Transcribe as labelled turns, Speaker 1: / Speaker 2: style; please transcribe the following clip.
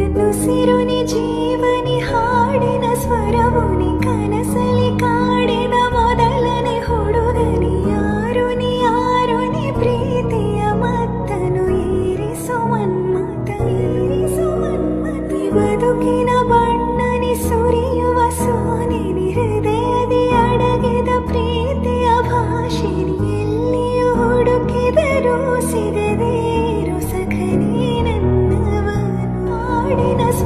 Speaker 1: ನನ್ನುಸಿರುನಿ ಜೀವನಿ ಹಾಡಿನ ಸ್ವರವುನಿ ಕನಸಲಿ ಕಾಡಿದ ಮೊದಲನೆ ಹುಡುಗನಿ. ಯಾರು ನೀ ಯಾರು ನೀ, ಪ್ರೀತಿಯ ಮತ್ತನು ಏರಿಸು ಮನ್ಮತ ಏರಿಸು ಮನ್ಮತ ಬದುಕಿನ